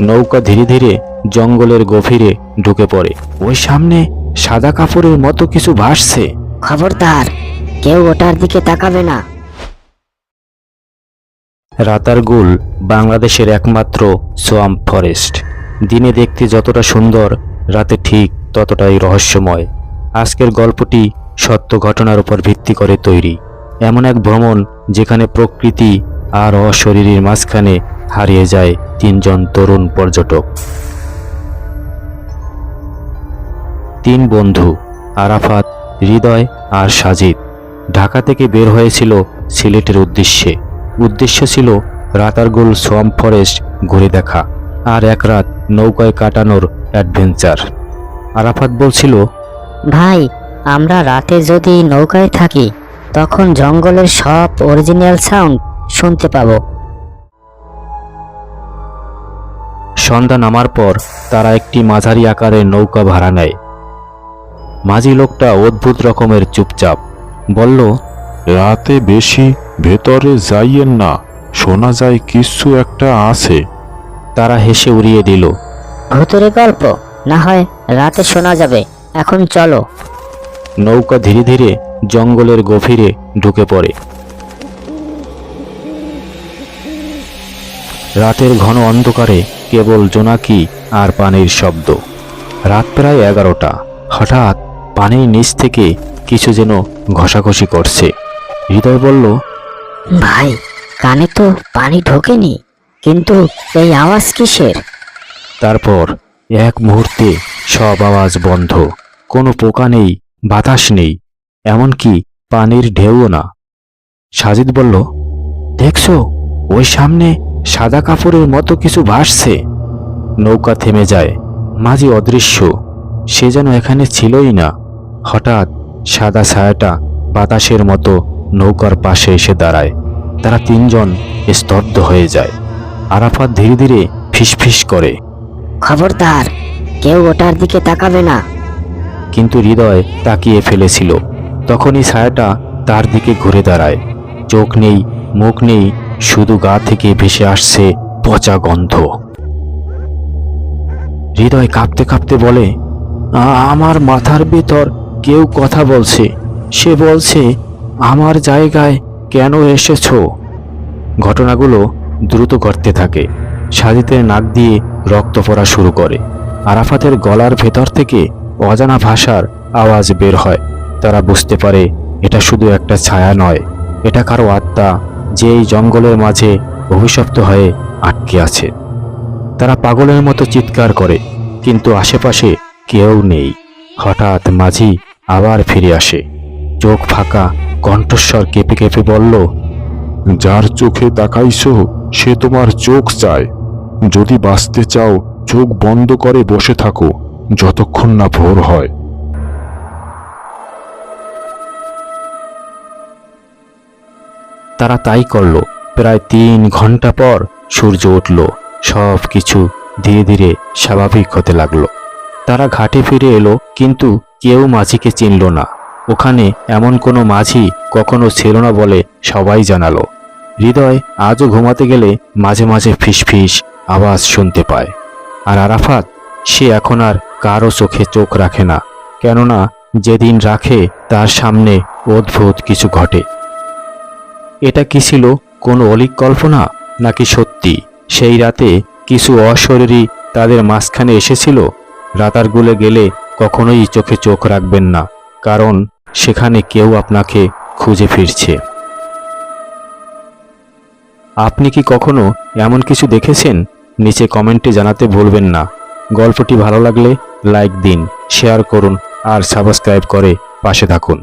নৌকা ধীরে ধীরে জঙ্গলের গভীরে ঢুকে পড়ে। ওই সামনে সাদা কাপড়ের মতো কিছু ভাসছে। খবরদার কেউ ওটার দিকে তাকাবে না। রাতারগুল বাংলাদেশের একমাত্র সোয়াম্প ফরেস্ট। দিনে দেখতে যতটা সুন্দর রাতে ঠিক ততটাই রহস্যময়। আজকের গল্পটি সত্য ঘটনার উপর ভিত্তি করে তৈরি। এমন এক ভ্রমণ যেখানে প্রকৃতি আর অশরীরীর মাঝখানে হারিয়ে যায় তিনজন তরুণ পর্যটক। তিন বন্ধু, আরাফাত, হৃদয় আর সাজিদ, ঢাকা থেকে বের হয়েছিল সিলেটের উদ্দেশ্যে। উদ্দেশ্য ছিল রাতারগুল সোয়াম্প ফরেস্ট ঘুরে দেখা আর এক রাত নৌকায় কাটানোর অ্যাডভেঞ্চার। আরাফাত বলছিল, ভাই, আমরা রাতে যদি নৌকায় থাকি, তখন জঙ্গলের সব অরিজিনাল সাউন্ড শুনতে পাবো। সন্ধ্যা নামার পর তারা একটি মাঝারি আকারের নৌকা ভাড়া নেয়। মাঝি লোকটা অদ্ভুত রকমের চুপচাপ বলল রাতে বেশি ভেতরে যাইয়েন না শোনা যায় কিছু একটা আছে। তারা হেসে উড়িয়ে দিল ভূতের গল্প না হয় রাতে শোনা যাবে এখন চলো। নৌকা ধীরে ধীরে জঙ্গলের গভীরে ঢুকে পড়ে। রাতের ঘন অন্ধকারে কেবল জোনাকি আর পানির শব্দ। রাত প্রায় এগারোটা। হঠাৎ পানির নিচ থেকে কিছু যেন ঘষাঘষি করছে। হৃদয় বলল ভাই কানে তো পানি ঢোকেনি কিন্তু এই আওয়াজ কিসের? তারপর এক মুহূর্তে সব আওয়াজ বন্ধ। কোনো পোকা নেই বাতাস নেই এমনকি পানির ঢেউও না। সাজিদ বলল দেখছ ওই সামনে সাদা কাপড়ের মতো কিছু ভাসছে নৌকা থেমে যায় মাঝি অদৃশ্য। সে যেন এখানে ছিলই না। হঠাৎ সাদা ছায়াটা বাতাসের মতো নৌকার পাশে এসে দাঁড়ায়। তারা তিনজন স্তব্ধ হয়ে যায়। আরাফাত ধীরে ধীরে ফিসফিস করে। খবরদার কেউ ওটার দিকে তাকাবে না। কিন্তু হৃদয় তাকিয়ে ফেলেছিল। তখনই ছায়াটা তার দিকে ঘুরে দাঁড়ায়। চোখ নেই মুখ নেই শুধু গা থেকে ভেসে আসছে পচা গন্ধ। হৃদয় কাঁপতে কাঁপতে বলে আমার মাথার ভেতর কেউ কথা বলছে। সে বলছে, আমার জায়গায় কেন এসেছ? ঘটনাগুলো দ্রুত ঘটতে থাকে। সাজিতের নাক দিয়ে রক্ত পড়া শুরু করে। আরাফাতের গলার ভেতর থেকে অজানা ভাষার আওয়াজ বের হয়। তারা বুঝতে পারে, এটা শুধু একটা ছায়া নয়, এটা কারও আত্মা যে এই জঙ্গলের মাঝে অভিশপ্ত হয়ে আটকে আছে। তারা পাগলের মতো চিৎকার করে, কিন্তু আশেপাশে কেউ নেই। হঠাৎ মাঝি আবার ফিরে আসে। চোখ ফাঁকা, কণ্ঠস্বর কেঁপে কেঁপে বলল, যার চোখে তাকাইছো, সে তোমার চোখ চায়। যদি বাঁচতে চাও, চোখ বন্ধ করে বসে থাকো, যতক্ষণ না ভোর হয়। তারা তাই করল। প্রায় তিন ঘণ্টা পর সূর্য উঠল। সব কিছু ধীরে ধীরে স্বাভাবিক হতে লাগল। তারা ঘাটে ফিরে এলো, কিন্তু কেউ মাঝিকে চিনল না। ওখানে এমন কোনো মাঝি কখনো ছিল না বলে সবাই জানালো। হৃদয় আজও ঘুমাতে গেলে মাঝে মাঝে ফিসফিস আওয়াজ শুনতে পায়। আর আরাফাত, সে এখন আর কারও চোখে চোখ রাখে না। কেননা যেদিন রাখে, তার সামনে অদ্ভুত কিছু ঘটে। এটা কি ছিল কোনো অলিক কল্পনা নাকি সত্যি? সেই রাতে কিছু অশরীরী তাদের মাঝখানে এসেছিল। রাতারগুলে গেলে কখনোই চোখে চোখ রাখবেন না, কারণ সেখানে কেউ আপনাকে খুঁজে ফিরছে। আপনি কি কখনো এমন কিছু দেখেছেন? নিচে কমেন্টে জানাতে ভুলবেন না। গল্পটি ভালো লাগলে লাইক দিন, শেয়ার করুন আর সাবস্ক্রাইব করে পাশে থাকুন।